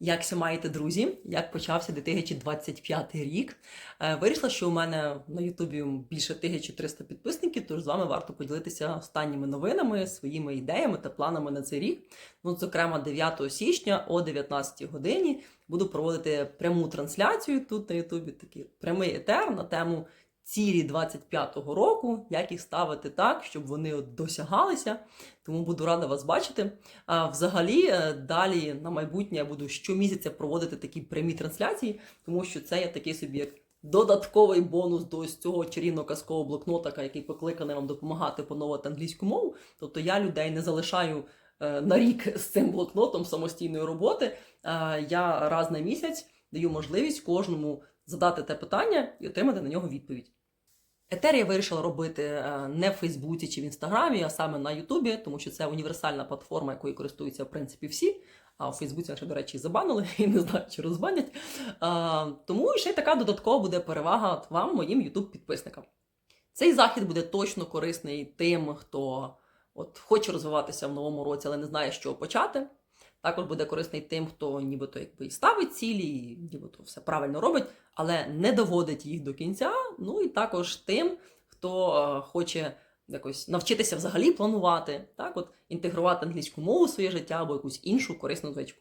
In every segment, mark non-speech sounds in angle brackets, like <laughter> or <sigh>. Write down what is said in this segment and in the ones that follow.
Якся маєте друзі? Як почався 2025 рік? Е, Вирішила, що у мене на Ютубі більше 1300 підписників, тож з вами варто поділитися останніми новинами, своїми ідеями та планами на цей рік. Ну, зокрема, 9 січня о 19 годині буду проводити пряму трансляцію тут на Ютубі, такий прямий етер на тему цілі 25-го року, як їх ставити так, щоб вони досягалися. Тому буду рада вас бачити. А взагалі, е, далі на майбутнє я буду щомісяця проводити такі прямі трансляції, тому що це є такий собі як додатковий бонус до ось цього чарівного казкового блокнота, який покликаний вам допомагати поновити англійську мову. Тобто я людей не залишаю е, на рік <laughs> з цим блокнотом самостійної роботи. Я раз на місяць даю можливість кожному задати те питання і отримати на нього відповідь. Етер я вирішила робити е, не в Фейсбуці чи в Інстаграмі, а саме на Ютубі, тому що це універсальна платформа, якою користуються в принципі всі. А у Фейсбуці, якщо, до речі, забанили <laughs> і не знаю, чи розбанять. А, тому ще й така додаткова буде перевага вам, моїм Ютуб підписникам. Цей захід буде точно корисний тим, хто от хоче розвиватися в новому році, але не знає, з чого почати. Також буде корисний тим, хто нібито якби і ставить цілі, і нібито все правильно робить, але не доводить їх до кінця. Ну і також тим, хто е, хоче якось навчитися взагалі планувати, так, от інтегрувати англійську мову в своє життя або якусь іншу корисну звичку.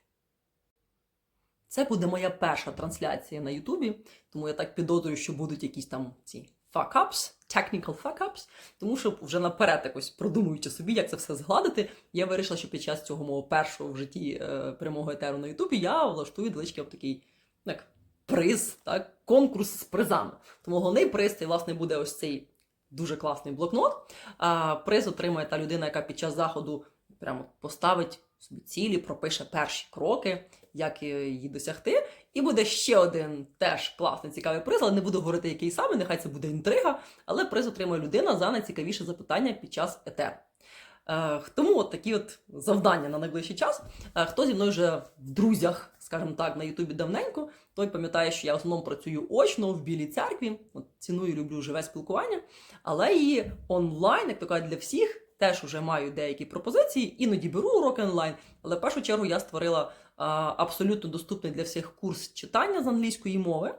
Це буде моя перша трансляція на Ютубі, тому я так підозрюю, що будуть якісь там ці fuck-ups, technical fuck-ups, тому що вже наперед якось продумуючи собі, як це все згладити, я вирішила, що під час цього мого першого в житті е, прямого етеру на Ютубі я влаштую величкий такий як приз, так, конкурс з призами. Тому головний приз це, власне, буде ось цей дуже класний блокнот. А приз отримає та людина, яка під час заходу прямо поставить собі цілі, пропише перші кроки, як її досягти. І буде ще один теж класний цікавий приз, але не буду говорити, який саме, нехай це буде інтрига, але приз отримує людина за найцікавіше запитання під час етеру. Е, тому от такі от завдання на найближчий час. Е, хто зі мною вже в друзях, скажімо так, на Ютубі давненько, той пам'ятає, що я в основному працюю очно в білій церкві. От, ціную, люблю живе спілкування, але і онлайн, як то кажуть, для всіх. Теж вже маю деякі пропозиції, іноді беру уроки онлайн, але в першу чергу я створила абсолютно доступний для всіх курс читання з англійської мови.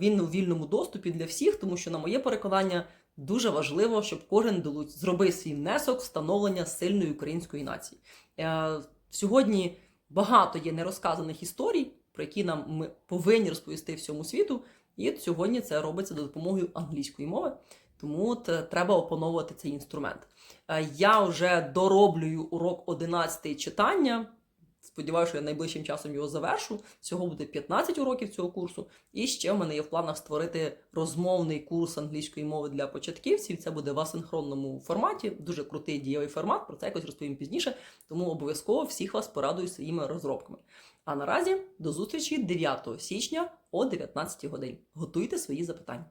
Він у вільному доступі для всіх, тому що, на моє переконання, дуже важливо, щоб кожен зробив свій внесок встановлення сильної української нації. Сьогодні багато є нерозказаних історій, про які нам ми повинні розповісти всьому світу. І сьогодні це робиться за допомогою англійської мови. Тому е, треба опановувати цей інструмент. Е, Я вже дороблюю урок 11 читання. Сподіваюся, що я найближчим часом його завершу. Всього буде 15 уроків цього курсу. І ще в мене є в планах створити розмовний курс англійської мови для початківців. Це буде в асинхронному форматі. Дуже крутий дієвий формат. Про це якось розповім пізніше. Тому обов'язково всіх вас порадую своїми розробками. А наразі до зустрічі 9 січня о 19 годині. Готуйте свої запитання.